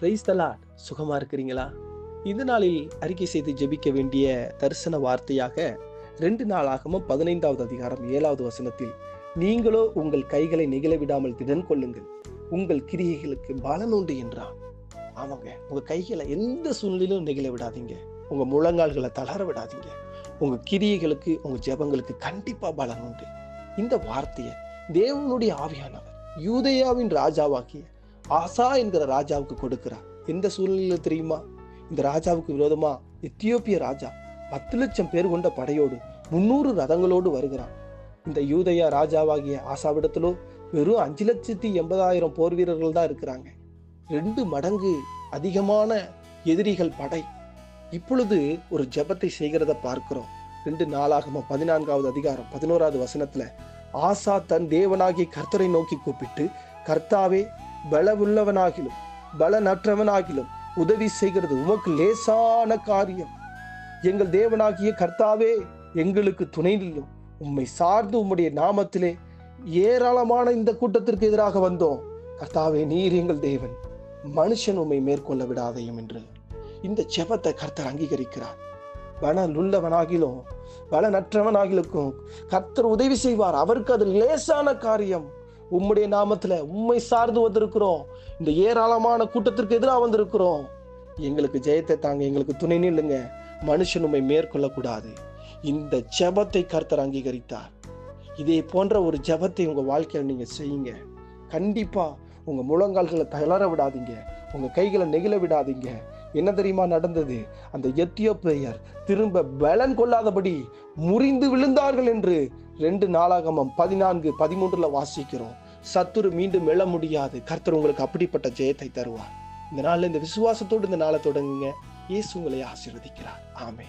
Price தலாட் சுகமா இருக்கிறீங்களா? இந்த நாளில் அறிக்கை செய்து ஜெபிக்க வேண்டிய தரிசன வார்த்தையாக ரெண்டு நாளாகவும் பதினைந்தாவது அதிகாரம் ஏழாவது வசனத்தில் நீங்களோ உங்கள் கைகளை நிகழ விடாமல் திடன் கொள்ளுங்கள். உங்கள் கிரியைகளுக்கு பலன் உண்டு என்றான் ஆமாங்க உங்கள் கைகளை எந்த சூழ்நிலையிலும் நிகழ விடாதீங்க உங்கள் முழங்கால்களை தளர விடாதீங்க உங்கள் கிரியைகளுக்கு உங்கள் ஜெபங்களுக்கு கண்டிப்பாக பலன் உண்டு. இந்த வார்த்தையை தேவனுடைய ஆவியானவர் யூதையாவின் ராஜாவாக்கிய ஆசா என்கிற ராஜாவுக்கு கொடுக்கிறார். எந்த சூழ்நிலையில் தெரியுமா? இந்த ராஜாவுக்கு விரோதமா எத்தியோப்பிய ராஜா பத்து லட்சம் பேர் கொண்ட படையோடு முன்னூறு ரதங்களோடு வருகிறான். இந்த யூதயா ராஜாவாகிய ஆசாவிடத்திலோ வெறும் அஞ்சு லட்சத்தி எண்பதாயிரம் போர் வீரர்கள் தான் இருக்கிறாங்க. ரெண்டு மடங்கு அதிகமான எதிரிகள் படை. இப்பொழுது ஒரு ஜெபத்தை செய்கிறத பார்க்கிறோம். ரெண்டு நாளாகமா பதினான்காவது அதிகாரம் பதினோராவது வசனத்துல ஆசா தன் தேவனாகிய கர்த்தரை நோக்கி கூப்பிட்டு கர்த்தாவே பலவுள்ளவனாகிலும் பலனற்றவனாகிலும் உதவி செய்கிறது. உமக்கு லேசான காரியம். எங்கள் தேவனாகிய கர்த்தாவே எங்களுக்கு துணை நில்லும். உம்மை சார்ந்து உம்முடைய நாமத்திலே ஏராளமான இந்த கூட்டத்திற்கு எதிராக வந்தோம். கர்த்தாவே நீர் எங்கள் தேவன். மனுஷன் உம்மை மேற்கொள்ள விடாதையும் என்று. இந்த ஜெபத்தை கர்த்தர் அங்கீகரிக்கிறார். பலன் உள்ளவனாகிலும் பலனற்றவனாகிலுக்கும் கர்த்தர் உதவி செய்வார். அவருக்கு அது லேசான காரியம். உம்முடைய நாமத்துல உண்மை சார்ந்து வந்திருக்கிறோம். இந்த ஏராளமான கூட்டத்திற்கு எதிராக வந்திருக்கிறோம். எங்களுக்கு ஜெயத்தை தாங்க எங்களுக்கு துணை நில்லுங்க. மனுஷன் உண்மை மேற்கொள்ளக்கூடாது. இந்த ஜெபத்தை கர்த்தர் அங்கீகரித்தார். இதே போன்ற ஒரு ஜெபத்தை உங்க வாழ்க்கையில் நீங்க செய்யுங்க. கண்டிப்பா உங்க முழங்கால்களை தளர விடாதீங்க. உங்க கைகளை நெகிழ விடாதீங்க. என்ன தெரியுமா நடந்தது? அந்த எத்தியோப்பியர் திரும்ப பலன் கொள்ளாதபடி முறிந்து விழுந்தார்கள் என்று ரெண்டு நாளாகமம் பதினான்கு பதிமூன்றுல வாசிக்கிறோம். சத்துரு மீண்டும் எழ முடியாது. கர்த்தர் உங்களுக்கு அப்படிப்பட்ட ஜெயத்தை தருவார். இந்த நாளில் இந்த விசுவாசத்தோடு இந்த நாளை தொடங்குங்க. இயேசு உங்களை ஆசீர்வதிக்கிறார். ஆமே